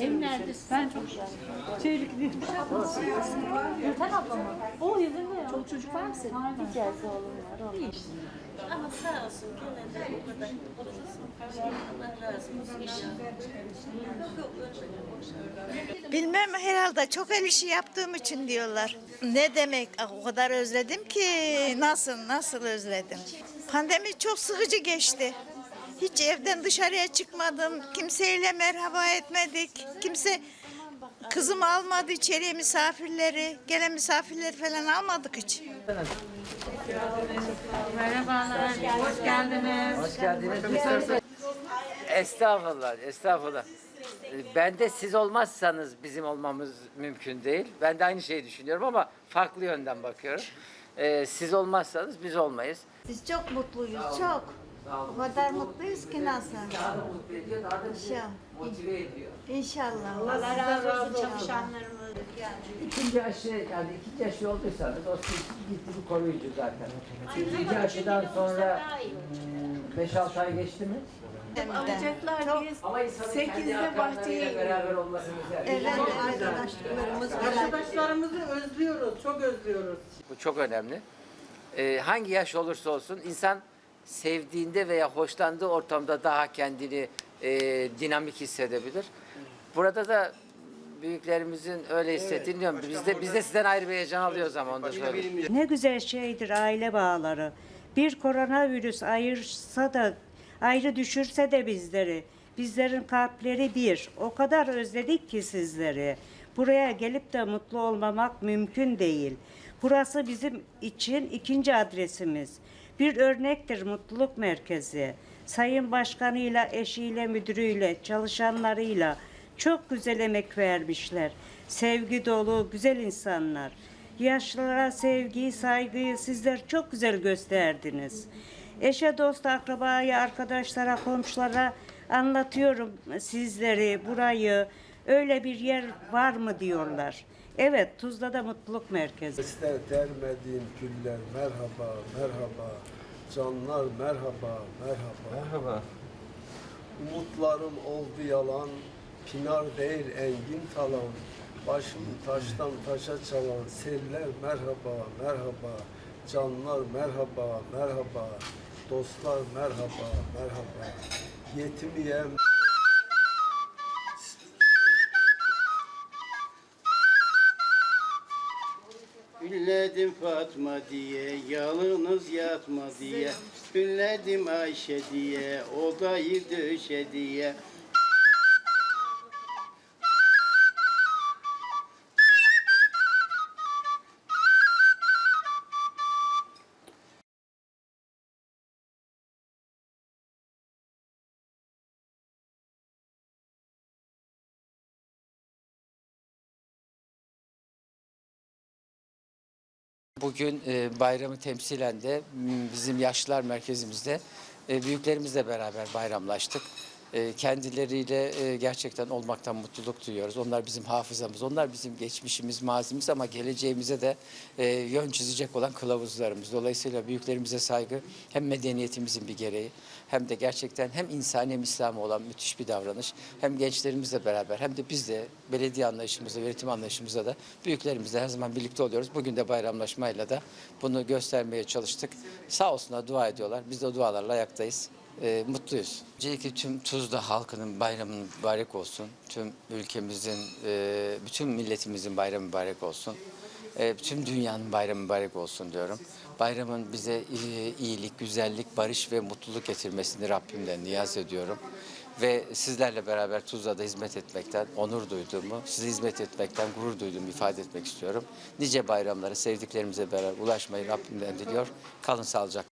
Ev neredesin? Ben çok Çeylikliyim. Gülten abla mı? O yazın ya. Çoluk çocuk var mı senin? Bir kez oğlum var. oğlum. Ama sağ olsun gene de o kadar. Allah razı olsun inşallah. Bilmem herhalde çok el işi yaptığım için diyorlar. Ne demek Ah, o kadar özledim ki nasıl nasıl özledim. Pandemi çok sıkıcı geçti. Hiç evden dışarıya çıkmadım. Kimseyle merhaba etmedik. Kimse kızım almadı içeriye misafirleri. Gelen misafirleri falan almadık hiç. Merhabalar, hoş geldiniz. Hoş geldiniz. Estağfurullah, estağfurullah. Ee, Ben de siz olmazsanız bizim olmamız mümkün değil. Ben de aynı şeyi düşünüyorum ama farklı yönden bakıyorum. Ee, siz olmazsanız biz olmayız. Biz çok mutluyuz çok. O kadar mutluyuz ki nasıl? mutlu ediyor, daha da İnşallah. motive ediyor. İnşallah. Allah razı olsun çalışanlarımız. İkinci aşı, yani ikinci aşı olduysanız o siz gitti koruyucu zaten. İkinci aşıdan sonra 5-6 ay geçti mi? Alacaklar biz. Ama insanın Sekizde kendi akranlarıyla bahçeye beraber olması güzel. Evet, evet. Arkadaşlarımız Arkadaşlarımızı özlüyoruz, çok özlüyoruz. Bu çok önemli. Ee, hangi yaş olursa olsun insan sevdiğinde veya hoşlandığı ortamda daha kendini e, dinamik hissedebilir. Burada da büyüklerimizin öyle hissettiğini biliyorum. Biz de, biz de sizden ayrı bir heyecan alıyoruz ama onu da söyleyeyim. Ne güzel şeydir aile bağları. Bir koronavirüs ayırsa da ayrı düşürse de bizleri. Bizlerin kalpleri bir. O kadar özledik ki sizleri. Buraya gelip de mutlu olmamak mümkün değil. Burası bizim için ikinci adresimiz. Bir örnektir mutluluk merkezi. Sayın Başkanıyla, eşiyle, müdürüyle, çalışanlarıyla çok güzel emek vermişler. Sevgi dolu, güzel insanlar. Yaşlılara sevgiyi, saygıyı sizler çok güzel gösterdiniz. Eşe, dosta, akrabaya, arkadaşlara, komşulara anlatıyorum sizleri, burayı. Öyle bir yer var mı diyorlar. Evet, Tuzla'da mutluluk merkezi. Sesler dermediğim güller merhaba merhaba. Canlar merhaba merhaba. Merhaba. Umutlarım oldu yalan pinar değil engin talan. Başım taştan taşa çalan seller merhaba merhaba. Canlar merhaba merhaba. Dostlar merhaba merhaba. Yetimiyem Ülledim Fatma diye, yalnız yatma diye. Ülledim Ayşe diye, odayı döşe diye. Bugün e, bayramı temsilen de bizim yaşlılar merkezimizde e, büyüklerimizle beraber bayramlaştık. E, Kendileriyle e, gerçekten olmaktan mutluluk duyuyoruz. Onlar bizim hafızamız, onlar bizim geçmişimiz, mazimiz ama geleceğimize de e, yön çizecek olan kılavuzlarımız. Dolayısıyla büyüklerimize saygı hem medeniyetimizin bir gereği hem de gerçekten hem insani hem İslami olan müthiş bir davranış. Hem gençlerimizle beraber hem de biz de belediye anlayışımızda, yönetim anlayışımızda da büyüklerimizle her zaman birlikte oluyoruz. Bugün de bayramlaşmayla da bunu göstermeye çalıştık. Sağ olsunlar dua ediyorlar. Biz de o dualarla ayaktayız. Ee, mutluyuz. Öncelikle tüm Tuzla halkının bayramı mübarek olsun. Tüm ülkemizin, e, bütün milletimizin bayramı mübarek olsun. E, tüm dünyanın bayramı mübarek olsun diyorum. Bayramın bize e, iyilik, güzellik, barış ve mutluluk getirmesini Rabbimden niyaz ediyorum. Ve sizlerle beraber Tuzla'da hizmet etmekten onur duyduğumu, size hizmet etmekten gurur duyduğumu ifade etmek istiyorum. Nice bayramlara sevdiklerimize beraber ulaşmayı Rabbimden diliyor. Kalın sağlıcakla.